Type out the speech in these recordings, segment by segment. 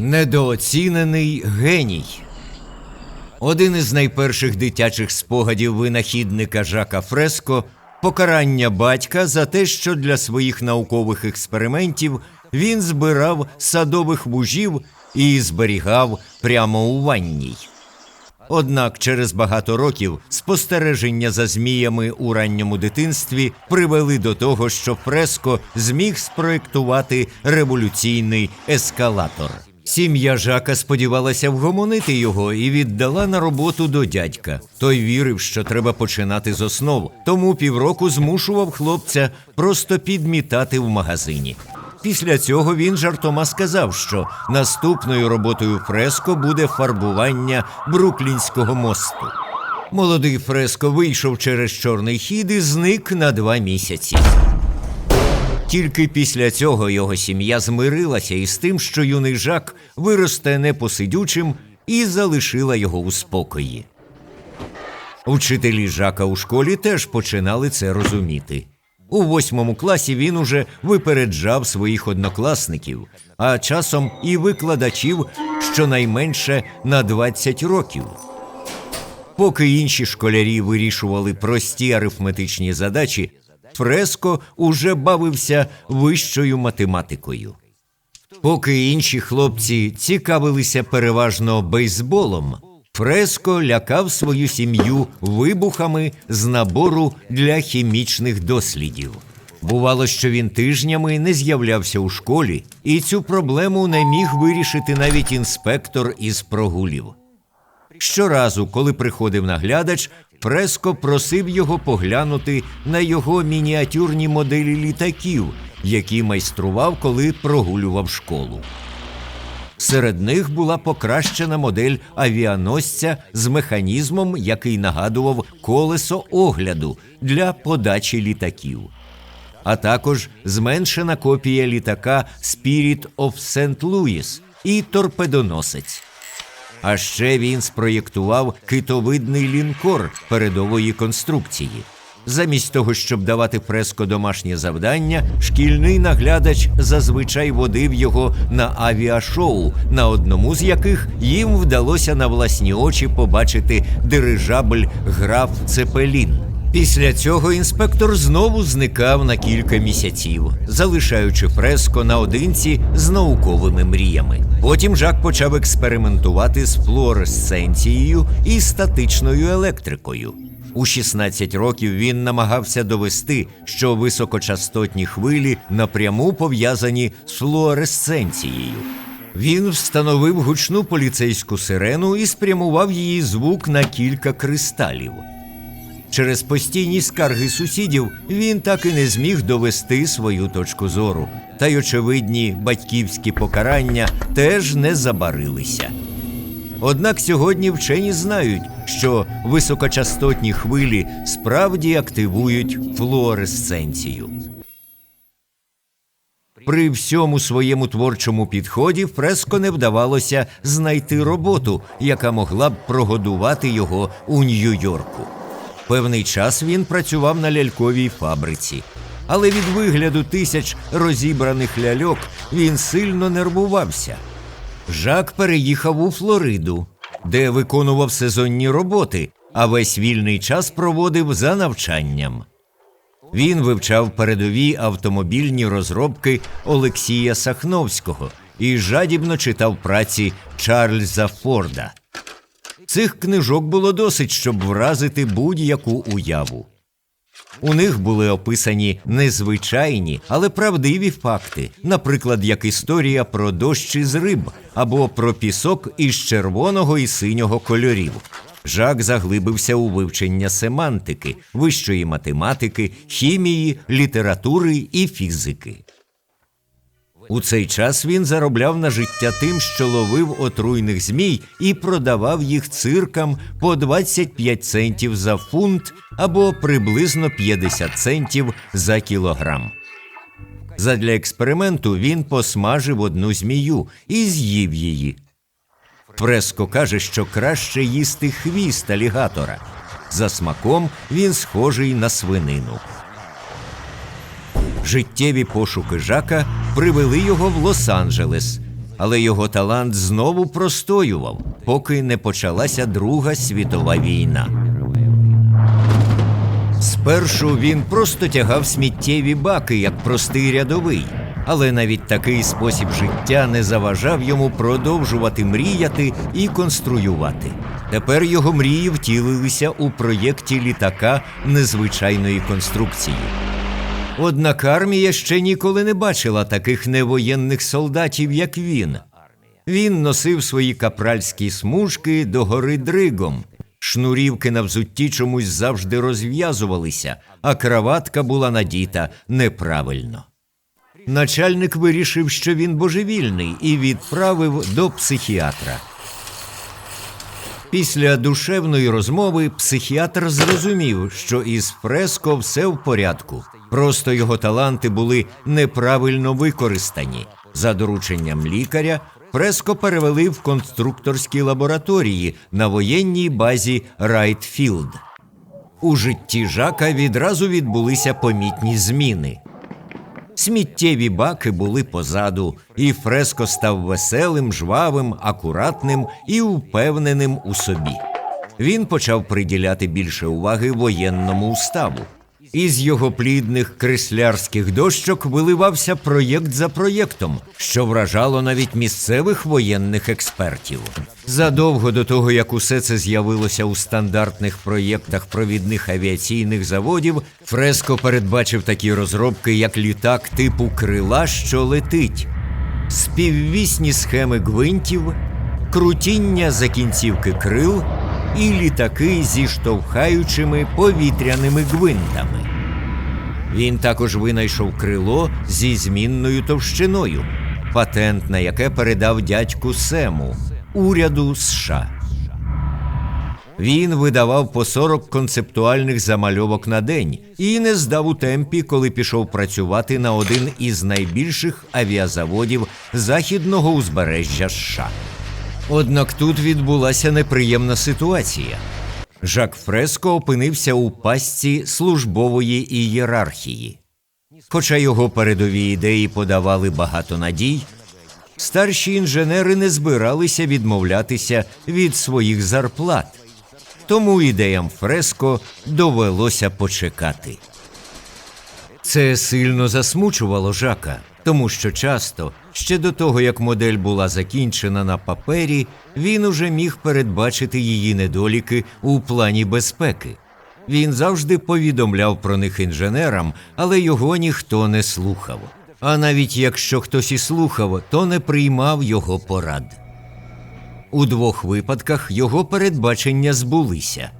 Недооцінений геній. Один із найперших дитячих спогадів винахідника Жака Фреско покарання батька за те, що для своїх наукових експериментів він збирав садових вужів і зберігав прямо у ванній. Однак через багато років спостереження за зміями у ранньому дитинстві привели до того, що Фреско зміг спроєктувати революційний ескалатор. Сім'я Жака сподівалася вгомонити його і віддала на роботу до дядька. Той вірив, що треба починати з основ, тому півроку змушував хлопця просто підмітати в магазині. Після цього він жартома сказав, що наступною роботою Фреско буде фарбування Бруклінського мосту. Молодий Фреско вийшов через чорний хід і зник на два місяці. Тільки після цього його сім'я змирилася із тим, що юний жак виросте непосидючим і залишила його у спокої. Учителі жака у школі теж починали це розуміти. У восьмому класі він уже випереджав своїх однокласників, а часом і викладачів щонайменше на 20 років. Поки інші школярі вирішували прості арифметичні задачі, Фреско уже бавився вищою математикою. Поки інші хлопці цікавилися переважно бейсболом, Фреско лякав свою сім'ю вибухами з набору для хімічних дослідів. Бувало, що він тижнями не з'являвся у школі, і цю проблему не міг вирішити навіть інспектор із прогулів. Щоразу, коли приходив наглядач, Фреско просив його поглянути на його мініатюрні моделі літаків, які майстрував, коли прогулював школу. Серед них була покращена модель авіаносця з механізмом, який нагадував колесо огляду для подачі літаків, а також зменшена копія літака Spirit of St. Louis і торпедоносець. А ще він спроєктував китовидний лінкор передової конструкції. Замість того, щоб давати фреско домашнє завдання, шкільний наглядач зазвичай водив його на авіашоу, на одному з яких їм вдалося на власні очі побачити дирижабль граф Цепелін. Після цього інспектор знову зникав на кілька місяців, залишаючи фреско наодинці з науковими мріями. Потім Жак почав експериментувати з флуоресценцією і статичною електрикою. У 16 років він намагався довести, що високочастотні хвилі напряму пов'язані з флуоресценцією. Він встановив гучну поліцейську сирену і спрямував її звук на кілька кристалів. Через постійні скарги сусідів він так і не зміг довести свою точку зору, та й очевидні батьківські покарання теж не забарилися. Однак сьогодні вчені знають, що високочастотні хвилі справді активують флуоресценцію. При всьому своєму творчому підході Фреско не вдавалося знайти роботу, яка могла б прогодувати його у Нью-Йорку. Певний час він працював на ляльковій фабриці, але від вигляду тисяч розібраних ляльок він сильно нервувався. Жак переїхав у Флориду, де виконував сезонні роботи, а весь вільний час проводив за навчанням. Він вивчав передові автомобільні розробки Олексія Сахновського і жадібно читав праці Чарльза Форда. Цих книжок було досить, щоб вразити будь-яку уяву. У них були описані незвичайні, але правдиві факти, наприклад, як історія про дощ із риб або про пісок із червоного і синього кольорів. Жак заглибився у вивчення семантики, вищої математики, хімії, літератури і фізики. У цей час він заробляв на життя тим, що ловив отруйних змій і продавав їх циркам по 25 центів за фунт або приблизно 50 центів за кілограм. Задля експерименту він посмажив одну змію і з'їв її. Фреско каже, що краще їсти хвіст алігатора. За смаком він схожий на свинину. Життєві пошуки Жака привели його в Лос-Анджелес, але його талант знову простоював, поки не почалася Друга світова війна. Спершу він просто тягав сміттєві баки як простий рядовий, але навіть такий спосіб життя не заважав йому продовжувати мріяти і конструювати. Тепер його мрії втілилися у проєкті літака незвичайної конструкції. Однак армія ще ніколи не бачила таких невоєнних солдатів, як він. Він носив свої капральські смужки до гори дригом. Шнурівки на взутті чомусь завжди розв'язувалися, а краватка була надіта неправильно. Начальник вирішив, що він божевільний, і відправив до психіатра. Після душевної розмови психіатр зрозумів, що із Фреско все в порядку. Просто його таланти були неправильно використані. За дорученням лікаря Фреско перевели в конструкторські лабораторії на воєнній базі Райтфілд. У житті Жака відразу відбулися помітні зміни. Сміттєві баки були позаду, і Фреско став веселим, жвавим, акуратним і впевненим у собі. Він почав приділяти більше уваги воєнному уставу. Із його плідних креслярських дощок виливався проєкт за проєктом, що вражало навіть місцевих воєнних експертів. Задовго до того, як усе це з'явилося у стандартних проєктах провідних авіаційних заводів, Фреско передбачив такі розробки, як літак типу крила, що летить, співвісні схеми гвинтів, крутіння за кінцівки крил і літаки зі штовхаючими повітряними гвинтами. Він також винайшов крило зі змінною товщиною, патент на яке передав дядьку Сему уряду США. Він видавав по 40 концептуальних замальовок на день і не здав у темпі, коли пішов працювати на один із найбільших авіазаводів західного узбережжя США. Однак тут відбулася неприємна ситуація. Жак Фреско опинився у пастці службової ієрархії. Хоча його передові ідеї подавали багато надій, старші інженери не збиралися відмовлятися від своїх зарплат. Тому ідеям Фреско довелося почекати. Це сильно засмучувало Жака, тому що часто, ще до того як модель була закінчена на папері, він уже міг передбачити її недоліки у плані безпеки. Він завжди повідомляв про них інженерам, але його ніхто не слухав. А навіть якщо хтось і слухав, то не приймав його порад. У двох випадках його передбачення збулися.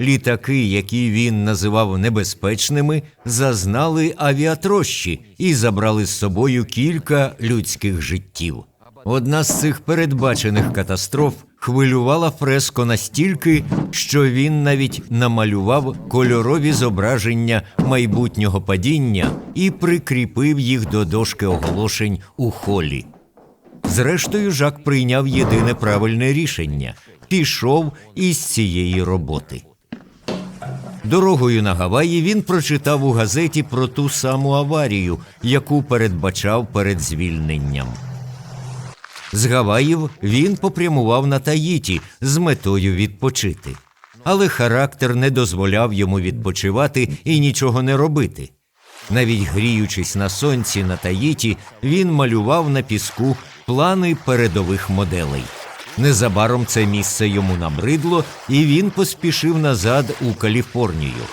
Літаки, які він називав небезпечними, зазнали авіатрощі і забрали з собою кілька людських життів. Одна з цих передбачених катастроф хвилювала Фреско настільки, що він навіть намалював кольорові зображення майбутнього падіння і прикріпив їх до дошки оголошень у холі. Зрештою, Жак прийняв єдине правильне рішення пішов із цієї роботи. Дорогою на Гаваї він прочитав у газеті про ту саму аварію, яку передбачав перед звільненням. З Гаваїв він попрямував на Таїті з метою відпочити. Але характер не дозволяв йому відпочивати і нічого не робити. Навіть гріючись на сонці на Таїті, він малював на піску плани передових моделей. Незабаром це місце йому набридло, і він поспішив назад у Каліфорнію.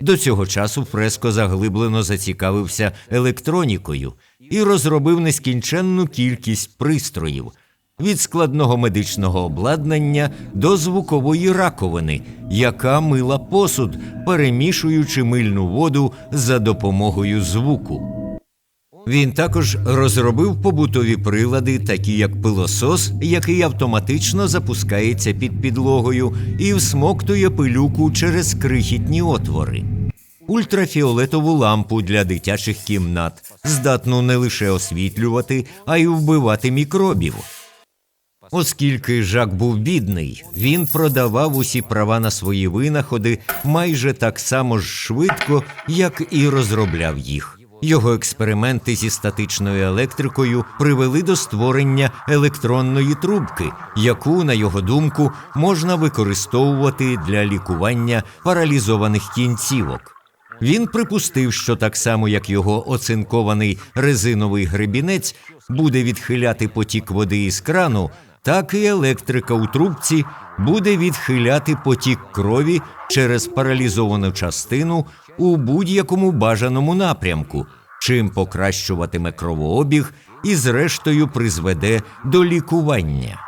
До цього часу Фреско заглиблено зацікавився електронікою і розробив нескінченну кількість пристроїв від складного медичного обладнання до звукової раковини, яка мила посуд, перемішуючи мильну воду за допомогою звуку. Він також розробив побутові прилади, такі як пилосос, який автоматично запускається під підлогою і всмоктує пилюку через крихітні отвори. Ультрафіолетову лампу для дитячих кімнат, здатну не лише освітлювати, а й вбивати мікробів. Оскільки Жак був бідний, він продавав усі права на свої винаходи майже так само ж швидко, як і розробляв їх. Його експерименти зі статичною електрикою привели до створення електронної трубки, яку, на його думку, можна використовувати для лікування паралізованих кінцівок. Він припустив, що так само як його оцинкований резиновий гребінець буде відхиляти потік води із крану, так і електрика у трубці буде відхиляти потік крові через паралізовану частину у будь-якому бажаному напрямку, чим покращуватиме кровообіг і, зрештою, призведе до лікування.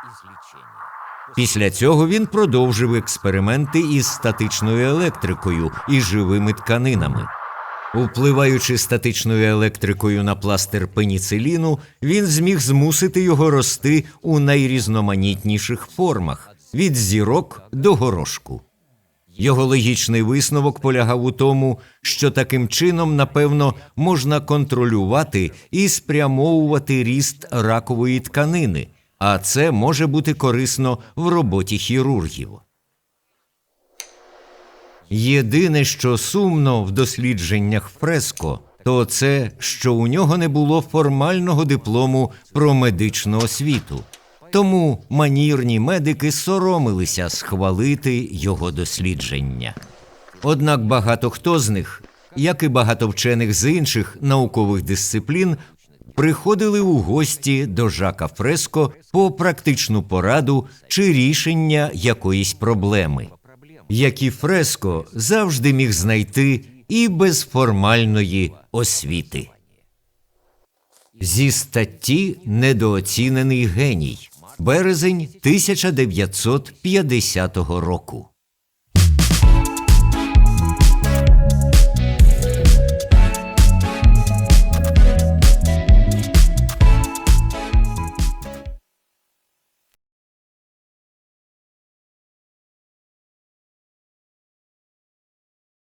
Після цього він продовжив експерименти із статичною електрикою і живими тканинами. Впливаючи статичною електрикою на пластир пеніциліну, він зміг змусити його рости у найрізноманітніших формах від зірок до горошку. Його логічний висновок полягав у тому, що таким чином, напевно, можна контролювати і спрямовувати ріст ракової тканини, а це може бути корисно в роботі хірургів. Єдине, що сумно в дослідженнях Фреско, то це, що у нього не було формального диплому про медичну освіту. Тому манірні медики соромилися схвалити його дослідження. Однак багато хто з них, як і багато вчених з інших наукових дисциплін, приходили у гості до Жака Фреско по практичну пораду чи рішення якоїсь проблеми, які Фреско завжди міг знайти і без формальної освіти. Зі статті Недооцінений геній. Березень 1950 року.